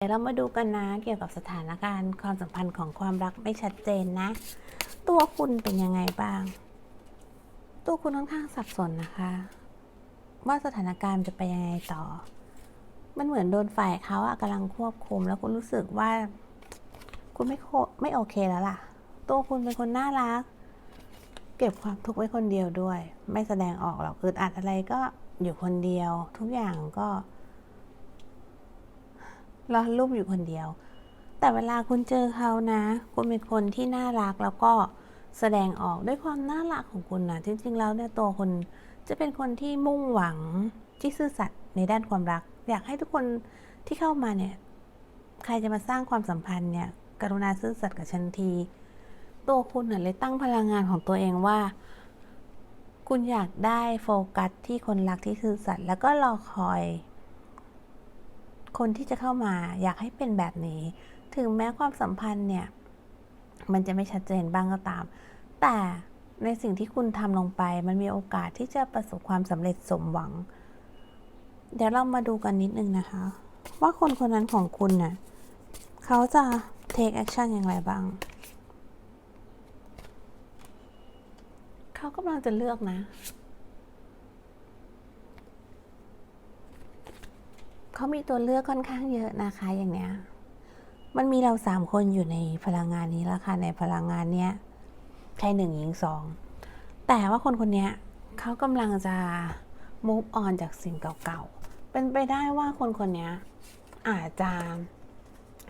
เดี๋ยวเรามาดูกันนะเกี่ยวกับสถานการณ์ความสัมพันธ์ของความรักไม่ชัดเจนนะ ตัวคุณเป็นยังไงบ้าง ตัวคุณค่อนข้างสับสนนะคะ ว่าสถานการณ์จะไปยังไงต่อ มันเหมือนโดนฝ่ายเขาอะกำลังควบคุม แล้วคุณรู้สึกว่า คุณไม่โคไม่โอเคแล้วล่ะ ตัวคุณเป็นคนน่ารัก เก็บความทุกข์ไว้คนเดียวด้วย ไม่แสดงออกหรอกอึดอัดอะไรก็อยู่คนเดียว ทุกอย่างก็ รอรูปอยู่คนเดียว แต่เวลาคุณเจอเขานะ คุณเป็นคนที่น่ารักแล้วก็แสดงออกด้วยความน่ารักของคุณนะจริงๆ แล้วเนี่ยตัวคุณจะเป็นคนที่มุ่งหวังที่ซื่อสัตย์ในด้านความรัก อยากให้ทุกคนที่เข้ามาเนี่ย ใครจะมาสร้างความสัมพันธ์เนี่ย กรุณาซื่อสัตย์กับฉันที ตัวคุณน่ะเลยตั้งพลังงานของตัวเองว่า คุณอยากได้โฟกัสที่คนรักที่ซื่อสัตย์แล้วก็รอคอย คนที่จะเข้ามาอยากให้เป็นแบบนี้ ถึงแม้ความสัมพันธ์เนี่ย มันจะไม่ชัดเจนบ้างก็ตาม แต่ในสิ่งที่คุณทำลงไป มันมีโอกาสที่จะประสบความสำเร็จสมหวัง เดี๋ยวเรามาดูกันนิดนึงนะคะ ว่าคนคนนั้นของคุณน่ะเขาจะ take action อย่างไรบ้าง เขากำลังจะเลือกนะ เขามีตัวเลือกค่อนข้างเยอะนะคะอย่างเนี้ย มันมีเราสามคนอยู่ในพลังงานนี้แล้วค่ะในพลังงานเนี้ยชายหนึ่งหญิงสองแต่ว่าคนคนเนี้ยเขากำลังจะ move on จากสิ่งเก่าๆ เป็นไปได้ว่าคนคนเนี้ยอาจจะ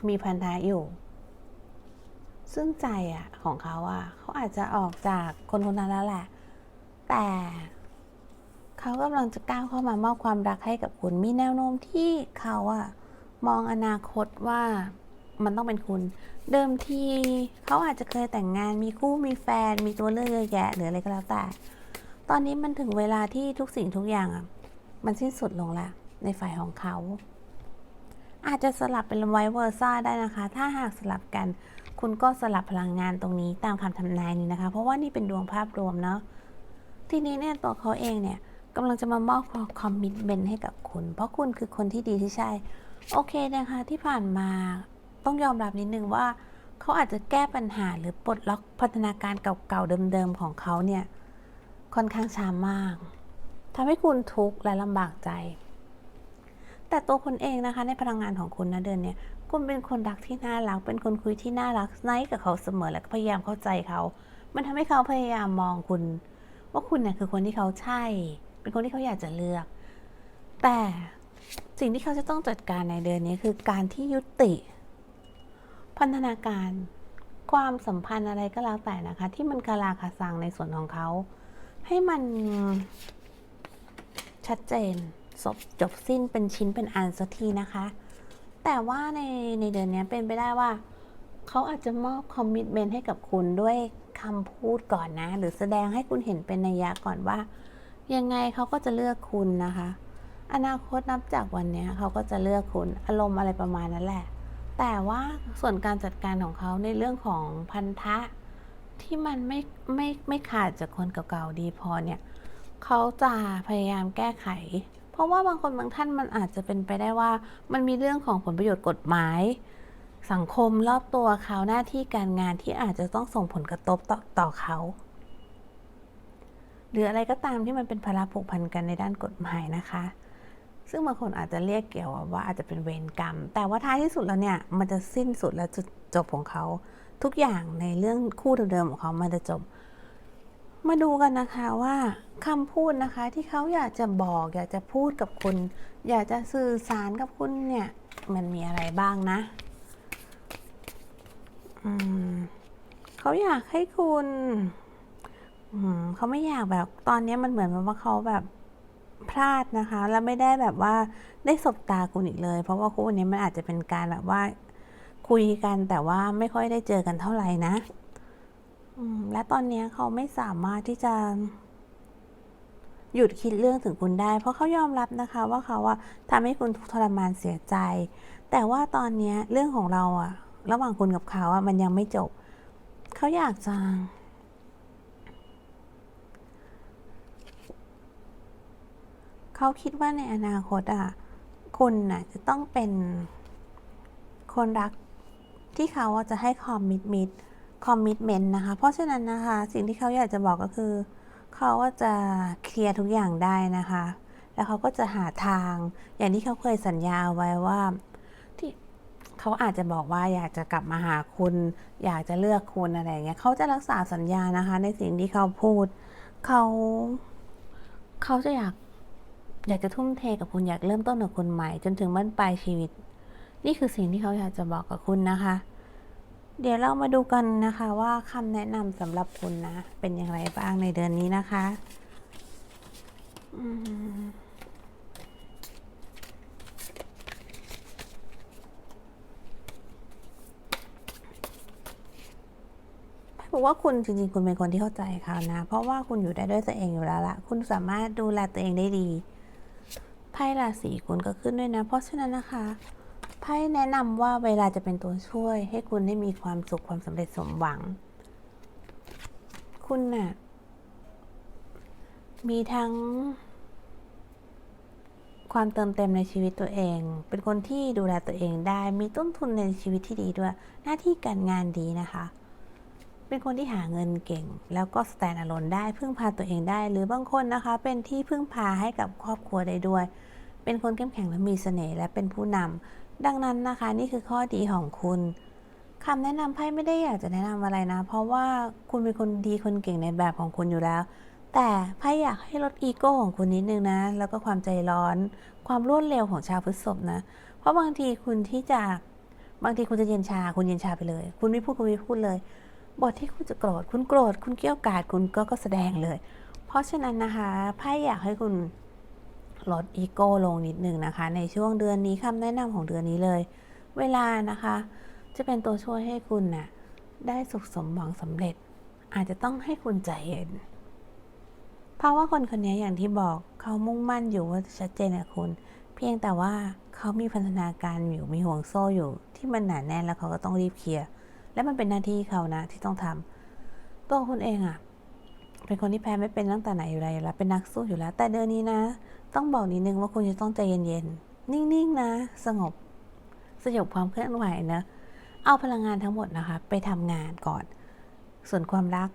มีพันธะอยู่ ซึ่งใจอะของเขาอะเขาอาจจะออกจากคนคนนั้นแล้วแหละ แต่ เขากำลังจะก้าวเข้ามามอบความรักให้กับคุณ มีแนวโน้มที่เขาอะมองอนาคตว่ามันต้องเป็นคุณ เดิมทีเขาอาจจะเคยแต่งงานมีคู่มีแฟน มีตัวเลือกเยอะแยะหรืออะไรก็แล้วแต่ ตอนนี้มันถึงเวลาที่ทุกสิ่งทุกอย่างอะมันสิ้นสุดลงล้วในฝ่ายของเขา อาจจะสลับเป็นไวเวอร์ซ่าได้นะคะ ถ้าหากสลับกัน คุณก็สลับพลังงานตรงนี้ตามคำทำนายนี้นะคะ เพราะว่านี่เป็นดวงภาพรวมเนาะทีนี้เนี่ยตัวเขาเองเนี่ย กำลังจะมามอบคอมมิชเมนต์ให้กับคุณ เพราะคุณคือคนที่ดีที่ใช่ โอเคนะคะที่ผ่านมาต้องยอมรับนิดนึงว่า เขาอาจจะแก้ปัญหาหรือปลดล็อกพัฒนาการเก่าๆเดิมๆของเขาเนี่ยค่อนข้างช้ามากทำให้คุณทุกข์และลำบากใจ แต่ตัวคุณเองนะคะในพลังงานของคุณนะเดือนเนี่ยคุณเป็นคนรักที่น่ารัก เป็นคนคุยที่น่ารักไนท์กับเขาเสมอและก็พยายามเข้าใจเขา มันทำให้เขาพยายามมองคุณ ว่าคุณเนี่ยคือคนที่เขาใช่ เป็นคนที่เขาอยากจะเลือก แต่สิ่งที่เขาจะต้องจัดการในเดือนนี้คือการที่ยุติ พันธนาการความสัมพันธ์อะไรก็แล้วแต่นะคะ ที่มันคาราคาซังในส่วนของเขา ให้มันชัดเจนจบจบสิ้นเป็นชิ้นเป็นอันสักทีนะคะ แต่ว่าในในเดือนนี้เป็นไปได้ว่าเขาอาจจะมอบคอมมิชเมนต์ให้กับคุณด้วยคำพูดก่อนนะ หรือแสดงให้คุณเห็นเป็นนัยยะก่อนว่า ยังไงเขาก็จะเลือกคุณนะคะ อนาคตนับจากวันนี้เขาก็จะเลือกคุณอารมณ์อะไรประมาณนั้นแหละ แต่ว่าส่วนการจัดการของเขาในเรื่องของพันธะที่มันไม่ไม่ไม่ขาดจากคนเก่าๆดีพอเนี่ยเขาจะพยายามแก้ไข เพราะว่าบางคนบางท่านมันอาจจะเป็นไปได้ว่า มันมีเรื่องของผลประโยชน์กฎหมาย สังคมรอบตัวเขาหน้าที่การงานที่อาจจะต้องส่งผลกระทบต่อต่อเขา หรืออะไรก็ตามที่มันเป็นภาระผูกพันกันในด้านกฎหมายนะคะ ซึ่งบางคนอาจจะเรียกเกี่ยวว่าอาจจะเป็นเวรกรรม แต่ว่าท้ายที่สุดแล้วเนี่ยมันจะสิ้นสุดแล้วจุดจบของเขาทุกอย่างในเรื่องคู่เดิมๆของเขามันจะจบ มาดูกันนะคะว่าคำพูดนะคะที่เขาอยากจะบอกอยากจะพูดกับคุณ อยากจะสื่อสารกับคุณเนี่ยมันมีอะไรบ้างนะอืมเขาอยากให้คุณ เขาไม่อยากแบบตอนนี้มันเหมือนว่าเขาแบบพลาดนะคะ แล้วไม่ได้แบบว่าได้สบตาคุณอีกเลย เพราะว่าคู่นี้มันอาจจะเป็นการแบบว่า คุยกันแต่ว่าไม่ค่อยได้เจอกันเท่าไหร่นะและตอนนี้เขาไม่สามารถที่จะหยุดคิดเรื่องถึงคุณได้ เพราะเขายอมรับนะคะ ว่าเขาอะทำให้คุณทุกข์ทรมานเสียใจ แต่ว่าตอนนี้เรื่องของเราอะระหว่างคุณกับเขาอะมันยังไม่จบ เขาอยากจะ เขาคิดว่าในอนาคตอะคุณน่ะจะต้องเป็นคนรักที่เขาจะให้คอมมิตมิตคอมมิตเมนต์นะคะ เพราะฉะนั้นนะคะ สิ่งที่เขาอยากจะบอกก็คือ เขาว่าจะเคลียร์ทุกอย่างได้นะคะ แล้วเขาก็จะหาทางอย่างที่เขาเคยสัญญาเอาไว้ว่าที่เขาอาจจะบอกว่าอยากจะกลับมาหาคุณ อยากจะเลือกคุณอะไรเงี้ยเขาจะรักษาสัญญานะคะ ในสิ่งที่เขาพูด เขา เขาจะอยาก อยากจะทุ่มเทกับคุณอยากเริ่มต้นกับคุณใหม่ จนถึงบั้นปลายชีวิต นี่คือสิ่งที่เขาอยากจะบอกกับคุณนะคะ เดี๋ยวเรามาดูกันนะคะว่าคำแนะนำสำหรับคุณนะ เป็นอย่างไรบ้างในเดือนนี้นะคะอืมบอกว่าคุณจริงๆ คุณเป็นคนที่เข้าใจเขานะ เพราะว่าคุณอยู่ได้ด้วยตัวเองอยู่แล้วละคุณสามารถดูแลตัวเองได้ดี พ่ราศีคุณก็ขึ้นด้วยนะ เพราะฉะนั้นนะคะไพ่แนะนำว่าเวลาจะเป็นตัวช่วย ให้คุณได้มีความสุขความสำเร็จสมหวัง คุณน่ะมีทั้ง ความเติมเต็มในชีวิตตัวเอง เป็นคนที่ดูแลตัวเองได้ มีต้นทุนในชีวิตที่ดีด้วย หน้าที่การงานดีนะคะ เป็นคนที่หาเงินเก่ง แล้วก็สแตนอะโลนได้ พึ่งพาตัวเองได้ หรือบางคนนะคะ เป็นที่พึ่งพาให้กับครอบครัวได้ด้วย เป็นคนเข้มแข็งและมีเสน่ห์และเป็นผู้นำดังนั้นนะคะนี่คือข้อดีของคุณคำแนะนำไพ่ไม่ได้อยากจะแนะนำอะไรนะ เพราะว่าคุณเป็นคนดีคนเก่งในแบบของคุณอยู่แล้ว แต่ไพ่อยากให้ลดอีโก้ของคุณนิดนึงนะ แล้วก็ความใจร้อน ความรวดเร็วของชาวพฤษภนะ เพราะบางทีคุณที่จะบางทีคุณจะเย็นชา คุณเย็นชาไปเลย คุณไม่พูดคุณไม่พูดเลย บทที่คุณจะโกรธ คุณโกรธ คุณเกี้ยวกาด คุณก็ก็แสดงเลย เพราะฉะนั้นนะคะ ไพ่อยากให้คุณ ลดอีโก้ลงนิดหนึ่งนะคะ ในช่วงเดือนนี้คำแนะนำของเดือนนี้เลย เวลานะคะ จะเป็นตัวช่วยให้คุณน่ะได้สุขสมหวังสำเร็จ อาจจะต้องให้คุณใจเย็น เพราะว่าคนคนนี้อย่างที่บอกเขามุ่งมั่นอยู่ว่าจะชัดเจนกับคุณ เพียงแต่ว่าเขามีพันธนาการอยู่มีห่วงโซ่อยู่ ที่มันหนาแน่นแล้วเขาก็ต้องรีบเคลียร์และมันเป็นหน้าที่เขานะที่ต้องทำตัวคุณเองอะเป็นคนที่แพ้ไม่เป็นตั้งแต่ไหนอยู่แล้วเป็นนักสู้อยู่แล้ว แต่เดือนนี้นะ ต้องบอกนิดนึงว่าคุณจะต้องใจเย็นๆ นิ่งๆนะ สงบ สยบความเคลื่อนไหวนะ เอาพลังงานทั้งหมดนะคะ ไปทำงานก่อน ส่วนความรัก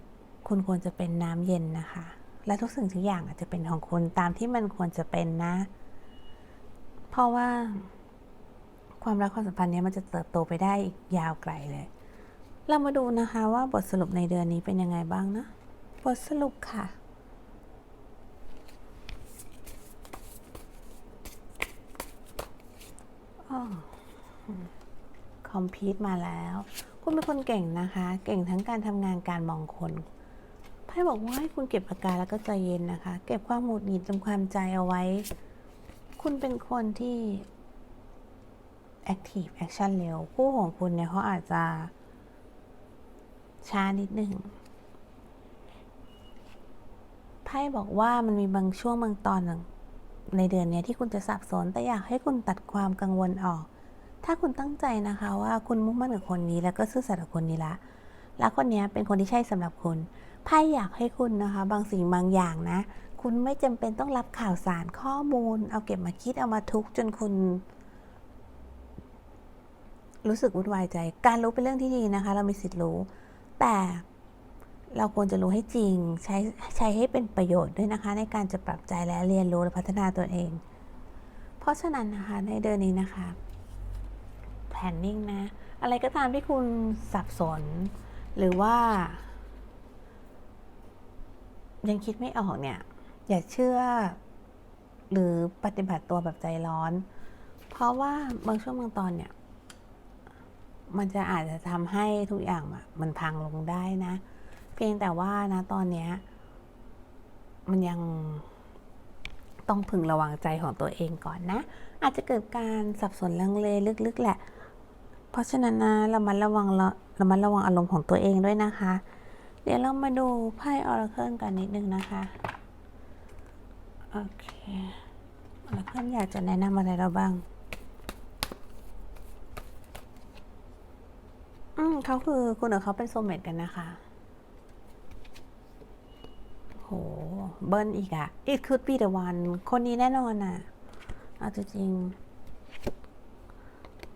คุณควรจะเป็นน้ำเย็นนะคะ และทุกสิ่งทุกอย่างอาจจะเป็นของคุณตามที่มันควรจะเป็นนะ เพราะว่าความรักความสัมพันธ์นี้มันจะเติบโตไปได้อีกยาวไกลเลย เรามาดูนะคะว่าบทสรุปในเดือนนี้เป็นยังไงบ้างนะ บทสรุปค่ะ คอมพิวต์มาแล้ว คุณเป็นคนเก่งนะคะ เก่งทั้งการทำงานการมองคนไพ่บอกว่าให้คุณเก็บอาการแล้วก็ใจเย็นนะคะ เก็บความหงุดหงิดจำความใจเอาไว้ คุณเป็นคนที่ Active Action เร็วคู่ของคุณเนี่ยเขาอาจจะช้านิดหนึ่งไพ่บอกว่ามันมีบางช่วงบางตอนหนึ่ง ในเดือนนี้ที่คุณจะสับสน แต่อยากให้คุณตัดความกังวลออก ถ้าคุณตั้งใจนะคะว่าคุณมุ่งมั่นกับคนนี้แล้วก็ซื่อสัตย์กับคนนี้ละ แล้วคนนี้เป็นคนที่ใช่สำหรับคุณไพ่อยากให้คุณนะคะ บางสิ่งบางอย่างนะ คุณไม่จำเป็นต้องรับข่าวสารข้อมูล เอาเก็บมาคิดเอามาทุกจนคุณ รู้สึกวุ่นวายใจ การรู้เป็นเรื่องที่ดีนะคะ เรามีสิทธิ์รู้ แต่ เราควรจะรู้ให้จริงใช้ใช้ให้เป็นประโยชน์ด้วยนะคะ ในการจะปรับใจและเรียนรู้และพัฒนาตัวเอง เพราะฉะนั้นนะคะในเดือนนี้นะคะแพนนิ่งนะ อะไรก็ตามที่คุณสับสน หรือว่า ยังคิดไม่ออกเนี่ย อย่าเชื่อ หรือปฏิบัติตัวแบบใจร้อน เพราะว่าบางช่วงบางตอนเนี่ย มันจะอาจจะทำให้ทุกอย่างมันพังลงได้นะ เพียงแต่ว่านะตอนเนี้ยมันยังต้องพึงระวังใจของตัวเองก่อนนะ อาจจะเกิดการสับสนลังเลลึกๆแหละ เพราะฉะนั้นนะเรามาระวังเรามาระวังอารมณ์ของตัวเองด้วยนะคะ เดี๋ยวเรามาดูไพ่ออร์เคิลกันนิดนึงนะคะโอเคออร์เคิลอยากจะแนะนำอะไรเราบ้าง อืมเขาคือคุณกับเขาเป็นโซเมตกันนะคะ โห เบิ้ลอีกอะ it could be the one คนนี้แน่นอนอะเอาจริงๆ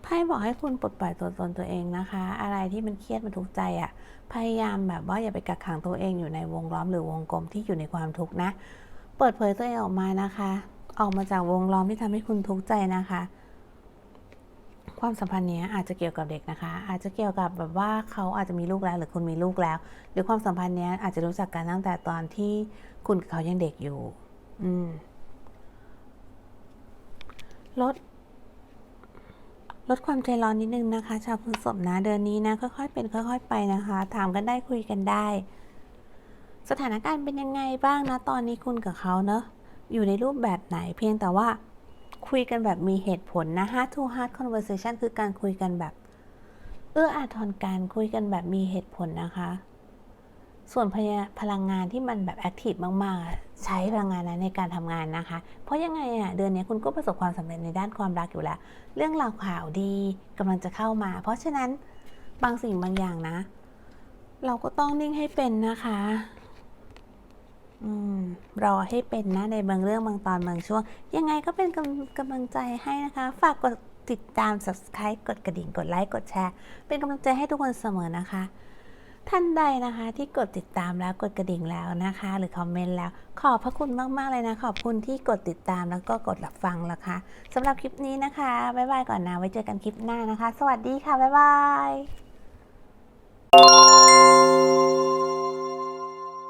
ไพ่บอกให้คุณปลดปล่อยตัวตนตัวเองนะคะ อะไรที่มันเครียดมันทุกข์ใจอะ่ะ พยายามแบบว่าอย่าไปกักขังตัวเองอยู่ในวงล้อมหรือวงกลมที่อยู่ในความทุกข์นะ เปิดเผยตัวเองออกมานะคะ ออกมาจากวงล้อมที่ทำให้คุณทุกข์ใจนะคะ ความสัมพันธ์เนี้ยอาจจะเกี่ยวกับเด็กนะคะ อาจจะเกี่ยวกับแบบว่าเขาอาจจะมีลูกแล้วหรือคุณมีลูกแล้ว หรือความสัมพันธ์เนี้ยอาจจะรู้จักกันตั้งแต่ตอนที่คุณกับเขายังเด็กอยู่ อืมลดลดความใจร้อนนิดนึงนะคะ ชาวพฤษภนะเดือนนี้นะค่อยๆเป็นค่อย ๆ ไปนะคะ ถามกันได้คุยกันได้ สถานการณ์เป็นยังไงบ้างนะตอนนี้คุณกับเขาเนอะอยู่ในรูปแบบไหนเพียงแต่ว่า คุยกันแบบมีเหตุผลนะ heart to heart conversation คือการคุยกันแบบ เอื้ออาทรการคุยกันแบบมีเหตุผลนะคะ ส่วนพพลังงานที่มันแบบแอคทีฟมากๆ ใช้พลังงานนั้นในการทำงานนะคะ เพราะยังไงอะเดือนนี้คุณก็ประสบความสำเร็จในด้านความรักอยู่แล้ว เรื่องราวข่าวดีกำลังจะเข้ามา เพราะฉะนั้นบางสิ่งบางอย่างนะ เราก็ต้องนิ่งให้เป็นนะคะ รอให้เป็นนะในบางเรื่องบางตอนบางช่วง ยังไงก็เป็นกำกำลังใจให้นะคะ ฝากกดติดตาม subscribe กดกระดิ่ง กดไลค์ กดแชร์ เป็นกำลังใจให้ทุกคนเสมอนะคะ ท่านใดนะคะที่กดติดตามแล้วกดกระดิ่งแล้วนะคะ หรือคอมเมนต์แล้ว ขอบพระคุณมาก ๆ เลยนะ ขอบคุณที่กดติดตามแล้วก็กดรับฟังนะคะสำหรับคลิปนี้นะคะ บ๊ายบายก่อนนะ ไว้เจอกันคลิปหน้านะคะ สวัสดีค่ะ บ๊ายบาย